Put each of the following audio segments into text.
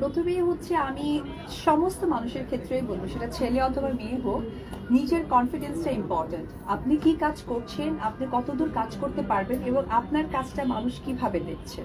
প্রথমেই হচ্ছে আমি সমস্ত মানুষের ক্ষেত্রেই বলব, সেটা ছেলে অথবা মেয়ে হোক, নিজের কনফিডেন্সটা ইম্পর্টেন্ট আপনি কি কাজ করছেন, আপনি কতদূর কাজ করতে পারবেন এবং আপনার কাজটা মানুষ কীভাবে দেখছে?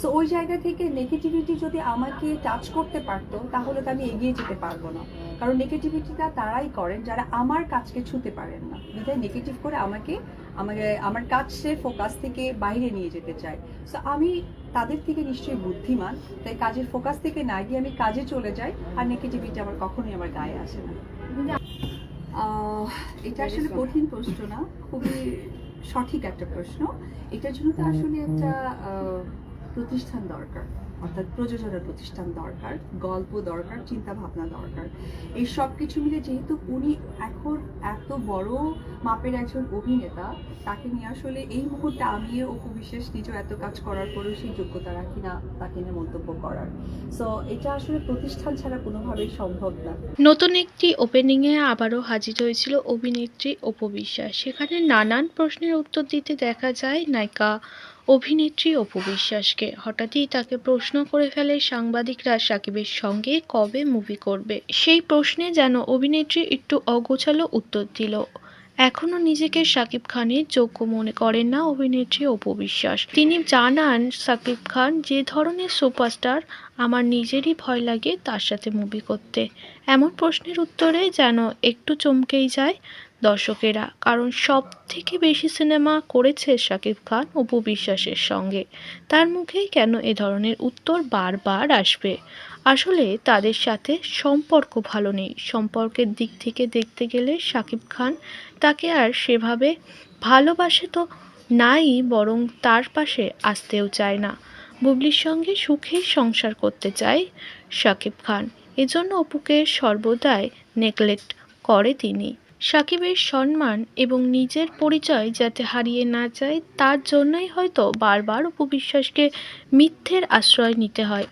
সো ওই জায়গা থেকে নেগেটিভিটি যদি আমাকে টাচ করতে পারতো, তাহলে তো আমি এগিয়ে যেতে পারব না। কারণ নেগেটিভিটিটা তারাই করেন যারা আমার কাজকে ছুতে পারেন না। বিধায় নেগেটিভ করে আমাকে আমাকে আমার কাজের ফোকাস থেকে বাইরে নিয়ে যেতে চায়। সো আমি তাদের থেকে নিশ্চয়ই বুদ্ধিমান তাই কাজের ফোকাস থেকে না গিয়ে আমি কাজে চলে যাই আর নেগেটিভিটি আমার কখনোই আমার গায়ে আসে না। এটা আসলে কঠিন প্রশ্ন না খুবই সঠিক একটা প্রশ্ন। এটার জন্য তো আসলে একটা প্রতিষ্ঠান দরকার। অর্থাৎ প্রযোজনা প্রতিষ্ঠান দরকার, গল্প দরকার চিন্তা ভাবনা দরকার। এই সব কিছু মিলে যেহেতু উনি এখন এত বড় মাপের একজন অভিনেতা, তাকে নিয়ে আসলে এই মুহূর্তে আমি অপু বিশেষ নিজেও এত কাজ করার পরেও সেই যোগ্যতা রাখি না, তাকে নিয়ে মন্তব্য করার। সো এটা আসলে প্রতিষ্ঠান ছাড়া কোনোভাবেই সম্ভব না। নতুন একটি ওপেনিংয়ে আবারও হাজির হয়েছিল অভিনেত্রী অপবিশ্বাস সেখানে নানান প্রশ্নের উত্তর দিতে দেখা যায় নায়িকা অভিনেত্রী অপু বিশ্বাসকে। হঠাৎই তাকে প্রশ্ন করে ফেলে সাংবাদিকরা সাকিবের সঙ্গে কবে মুভি করবে। সেই প্রশ্নে যেন অভিনেত্রী একটু অগোছালো উত্তর দিল। এখনও নিজেকে সাকিব খানের যোগ্য মনে করেন না অভিনেত্রী অপু বিশ্বাস। তিনি জানান, সাকিব খান যে ধরনের সুপারস্টার আমার নিজেরই ভয় লাগে তার সাথে মুভি করতে। এমন প্রশ্নের উত্তরে যেন একটু চমকেই যায় দর্শকেরা, কারণ সব থেকে বেশি সিনেমা করেছে শাকিব খান অপু বিশ্বাসের সঙ্গে। তার মুখেই কেন এ ধরনের উত্তর বারবার আসবে? আসলে তাদের সাথে সম্পর্ক ভালো নেই। সম্পর্কের দিক থেকে দেখতে গেলে শাকিব খান তাকে আর সেভাবে ভালোবাসে তো নাই, বরং তার পাশে আসতেও চায় না। বুবলির সঙ্গে সুখেই সংসার করতে চায় শাকিব খান। এজন্য অপুকে সর্বদাই নেগলেক্ট করে তিনি। সাকিবের সম্মান এবং নিজের পরিচয় যাতে হারিয়ে না যায়, তার জন্যই হয়তো বারবার উপবিশ্বাসকে বিশ্বাসকে মিথ্যের আশ্রয় নিতে হয়।